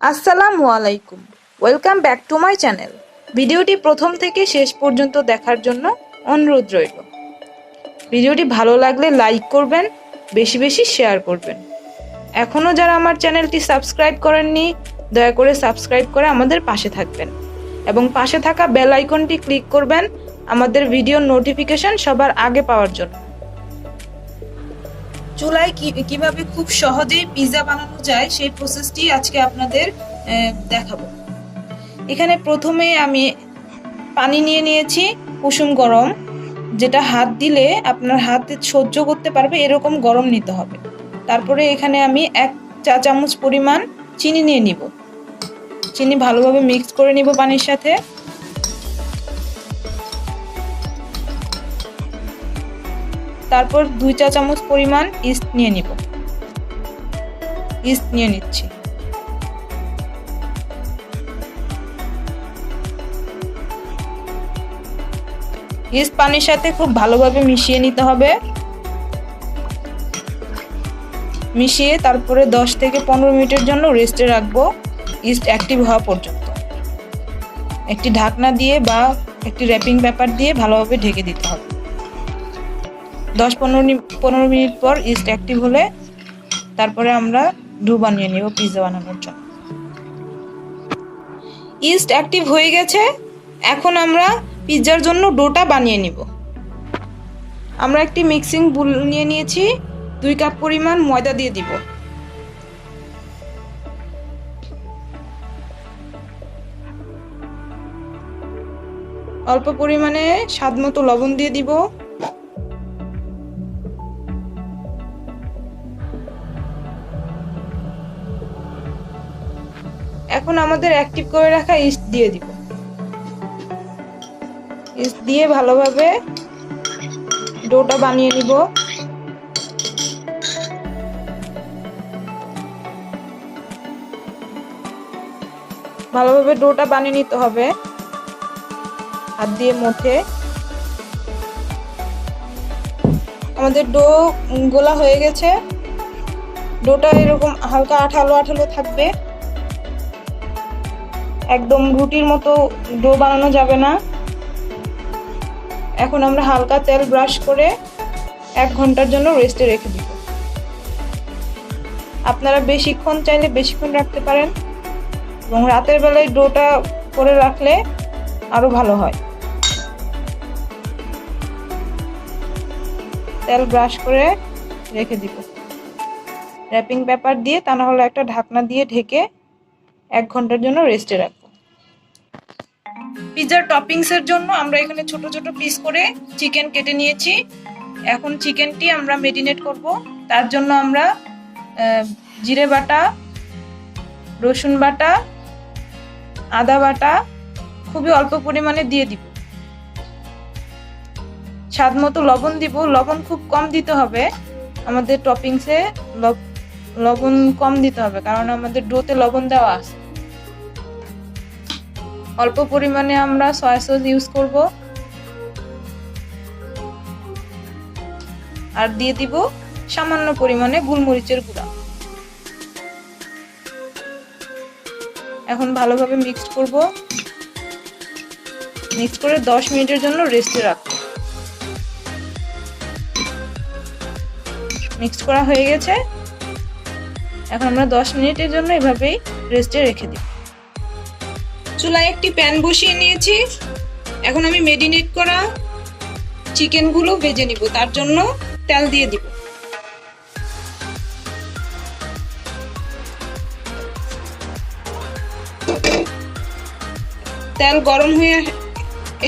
আসসালামু আলাইকুম। Welcome back to my channel ভিডিওটি প্রথম থেকে শেষ পর্যন্ত দেখার জন্য অনুরোধ রইল। ভিডিওটি ভালো লাগলে লাইক করবেন, বেশি বেশি শেয়ার করবেন। এখনও যারা আমার চ্যানেলটি সাবস্ক্রাইব করেননি, দয়া করে সাবস্ক্রাইব করে আমাদের পাশে থাকবেন এবং পাশে থাকা বেল আইকনটি ক্লিক করবেন, আমাদের ভিডিও নোটিফিকেশন সবার আগে পাওয়ার জন্য। চুলায় কীভাবে খুব সহজেই পিৎজা বানানো যায় সেই প্রসেসটি আজকে আপনাদের দেখাবো। এখানে প্রথমে আমি পানি নিয়ে নিয়েছি, কুসুম গরম। যেটা হাত দিলে আপনার হাতে সহ্য করতে পারবে, এরকম গরম নিতে হবে। তারপরে এখানে আমি এক চা চামচ পরিমাণ চিনি নিয়ে নিব। চিনি ভালোভাবে মিক্স করে নিব পানির সাথে। তারপর দুই চা চামচ পরিমাণ ইস্ট নিয়ে নিব। ইস্ট নিয়ে নিচ্ছি। ইস্ট পানির সাথে খুব ভালোভাবে মিশিয়ে নিতে হবে। মিশিয়ে তারপরে দশ থেকে পনেরো মিনিটের জন্য রেস্টে রাখব। ইস্ট অ্যাক্টিভ হওয়া পর্যন্ত। একটি ঢাকনা দিয়ে বা একটি র্যাপিং পেপার দিয়ে ভালোভাবে ঢেকে দিতে হবে। দশ পনেরো পনেরো মিনিট পর ইস্ট অ্যাক্টিভ হলে তারপরে আমরা ডু বানিয়ে নেব পিৎজা বানানোর জন্য। ইস্ট অ্যাক্টিভ হয়ে গেছে, এখন আমরা পিৎজার জন্য ডোটা বানিয়ে নিব। আমরা একটি মিক্সিং বুল নিয়ে নিয়েছি, দুই কাপ পরিমাণ ময়দা দিয়ে দিব। অল্প পরিমাণে স্বাদ মতো লবণ দিয়ে দিব। এখন আমাদের অ্যাক্টিভ করে রাখা ইস্ট দিয়ে দিব। ইস্ট দিয়ে ভালোভাবে ডোটা বানিয়ে নিব। ভালোভাবে ডোটা বানিয়ে নিতে হবে। হাত দিয়ে মুঠে। আমাদের ডো গোলা হয়ে গেছে। ডোটা এরকম হালকা আঠালো আঠালো থাকবে। একদম রুটির মতো ডো বানানো যাবে না। এখন আমরা হালকা তেল ব্রাশ করে এক ঘণ্টার জন্য রেস্টে রেখে দিব। আপনারা বেশিক্ষণ চাইলে বেশিক্ষণ রাখতে পারেন এবং রাতের বেলায় ডোটা করে রাখলে আরও ভালো হয়। তেল ব্রাশ করে রেখে দিব। র্যাপিং পেপার দিয়ে তা না হলে একটা ঢাকনা দিয়ে ঢেকে এক ঘণ্টার জন্য রেস্টে রাখব। পিৎজার টপিংস এর জন্য আমরা এখানে ছোট ছোট পিস করে চিকেন কেটে নিয়েছি। এখন চিকেনটি আমরা মেরিনেট করব। তার জন্য আমরা জিরে বাটা, রসুন বাটা, আদা বাটা খুবই অল্প পরিমাণে দিয়ে দিব। স্বাদ মতো লবণ দিব। লবণ খুব কম দিতে হবে। আমাদের টপিংসে লবণ কম দিতে হবে। কারণ আমাদের ডোতে লবণ দেওয়া আছে। অল্প পরিমাণে আমরা সয়া সস ইউজ করব। আর দিয়ে দিব সামান্য পরিমাণে গোলমরিচের গুঁড়া। এখন ভালোভাবে মিক্সড করব। মিক্স করে দশ মিনিটের জন্য রেস্টে রাখব। মিক্স করা হয়ে গেছে। এখন আমরা দশ মিনিটের জন্য এভাবেই রেস্টে রেখে দিব। চুলায় একটি প্যান বসিয়ে নিয়েছি। এখন আমি মেরিনেট করা চিকেনগুলো ভেজে নিব। তার জন্য তেল দিয়ে দিব। তেল গরম হয়ে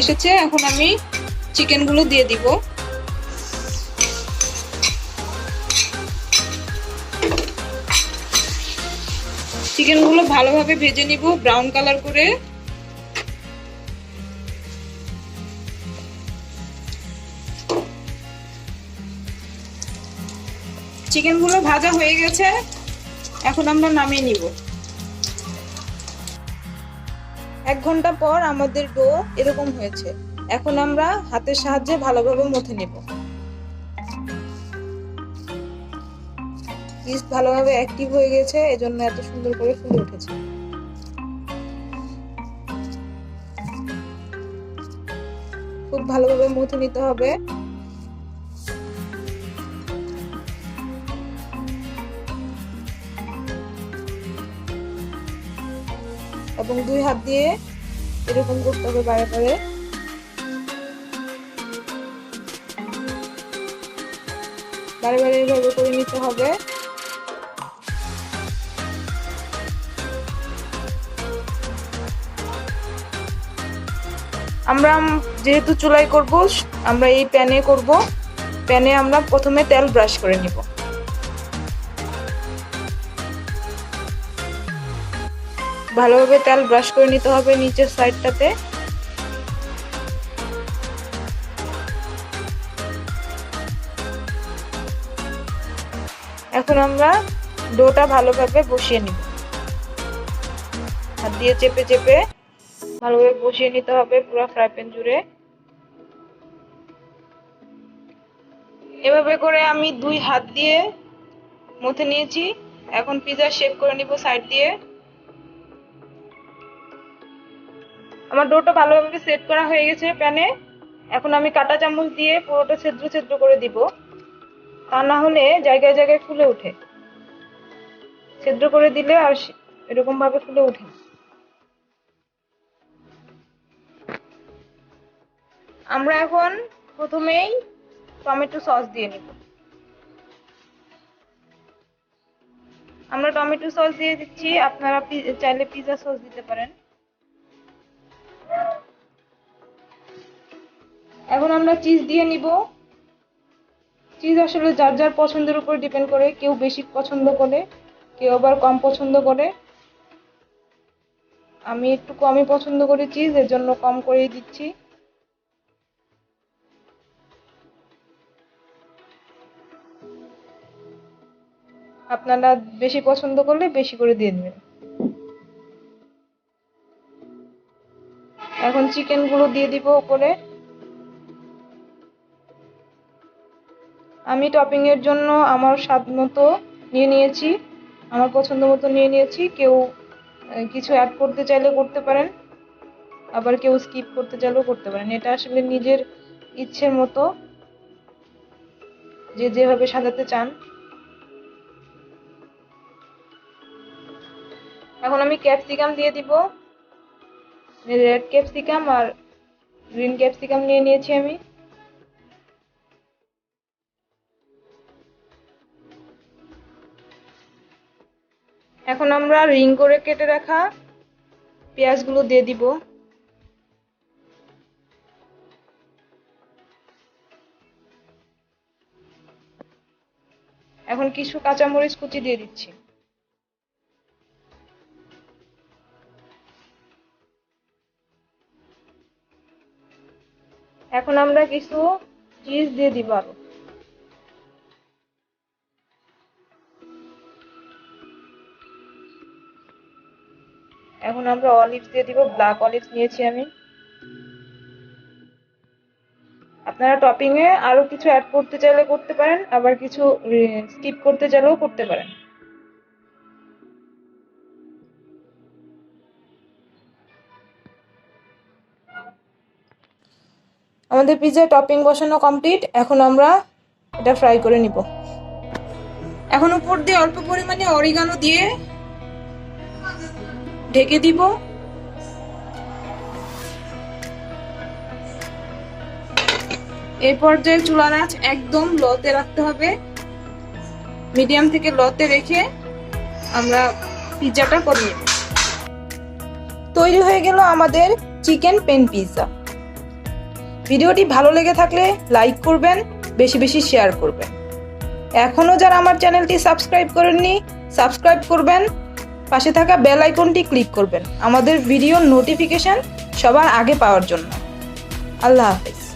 এসেছে। এখন আমি চিকেনগুলো দিয়ে দিব। চিকেনগুলো ভালোভাবে ভেজে নিব ব্রাউন কালার করে। চিকেনগুলো ভাজা হয়ে গেছে, এখন আমরা নামিয়ে নিব। এক ঘণ্টা পর আমাদের ডো এরকম হয়েছে। এখন আমরা হাতের সাহায্যে ভালোভাবে মথে নেব। ইস্ট ভালোভাবে অ্যাক্টিভ হয়ে গেছে, এজন্য এত সুন্দর করে ফুলে উঠেছে। খুব ভালোভাবে মুথে নিতে হবে। এবং দুই হাত দিয়ে এরকম করতে হবে বারে বারে। বারে বারে এভাবে করে নিতে হবে। আমরা যেহেতু চুলাই করব, আমরা এই প্যানে করব। প্যানে আমরা প্রথমে তেল ব্রাশ করে নিব। ভালোভাবে তেল ব্রাশ করে নিতে হবে নিচের সাইডটাতে। এখন আমরা ডোটা ভালোভাবে বসিয়ে নিব। হাত দিয়ে চেপে চেপে ভালোভাবে বসিয়ে নিতে হবে পুরো ফ্রাই প্যান জুড়ে। এভাবে করে আমি দুই হাত দিয়ে মুথে নিয়েছি। এখন পিজা শেপ করে নিব সাইড দিয়ে। আমার ডোটা ভালোভাবে সেট করা হয়ে গেছে প্যানে। এখন আমি কাটা চামচ দিয়ে পুরোটা ছিদ্র ছিদ্র করে দিব। তা না হলে জায়গায় জায়গায় ফুলে ওঠে। ছিদ্র করে দিলে আর এরকম ভাবে ফুলে ওঠে আমরা এখন প্রথমেই টমেটো সস দিয়ে নিব। আমরা টমেটো সস দিয়ে দিচ্ছি, আপনারা চাইলে পিজা সস দিতে পারেন। এখন আমরা চিজ দিয়ে নিব। চিজ আসলে যার যার পছন্দের উপর ডিপেন্ড করে, কেউ বেশি পছন্দ করে, কেউ আবার কম পছন্দ করে। আমি একটু কমই পছন্দ করি চিজ এর জন্য কম করেই দিচ্ছি। আপনারা বেশি পছন্দ করলে বেশি করে দিয়ে দেবেন। এখন চিকেনগুলো দিয়ে দিব উপরে। আমি টপিং এর জন্য আমার স্বাদ মতো নিয়ে নিয়েছি, আমার পছন্দ মতো নিয়ে নিয়েছি। কেউ কিছু অ্যাড করতে চাইলে করতে পারেন, আবার কেউ স্কিপ করতে চাইলেও করতে পারেন। এটা আসলে নিজের ইচ্ছের মতো, যে যেভাবে সাজাতে চান। এখন আমি ক্যাপসিকাম দিয়ে দিব। রেড ক্যাপসিকাম আর গ্রিন ক্যাপসিকাম নিয়ে নিয়েছি আমি। এখন আমরা রিং করে কেটে রাখা পেঁয়াজগুলো দিয়ে দিব। এখন কিছু কাঁচামরিচ কুচি দিয়ে দিচ্ছি। এখন আমরা কিছু চিজ দিয়ে দিব আরও। এখন আমরা অলিভস দিয়ে দিব ব্ল্যাক অলিভ নিয়েছি আমি। আপনারা টপিং এ আরও কিছু অ্যাড করতে চাইলে করতে পারেন, আবার কিছু স্কিপ করতে চাইলেও করতে পারেন। আমাদের পিৎজা টপিং বসানো কমপ্লিট এখন আমরা এটা ফ্রাই করে নিব। এখন উপর দিয়ে অল্প পরিমাণে অরিগানো দিয়ে ঢেকে দিব। এই পর্যায়ে চুলার আঁচ একদম লতে রাখতে হবে। মিডিয়াম থেকে লতে রেখে আমরা পিৎজাটা করিয়ে তৈরি হয়ে গেল আমাদের চিকেন পেন পিৎজা ভিডিওটি ভালো লেগে থাকলে লাইক করবেন, বেশি বেশি শেয়ার করবেন। এখনও যারা আমার চ্যানেলটি সাবস্ক্রাইব করেননি, সাবস্ক্রাইব করবেন, পাশে থাকা বেল আইকনটি ক্লিক করবেন। আমাদের ভিডিওর নোটিফিকেশান সবার আগে পাওয়ার জন্য। আল্লাহ হাফেজ।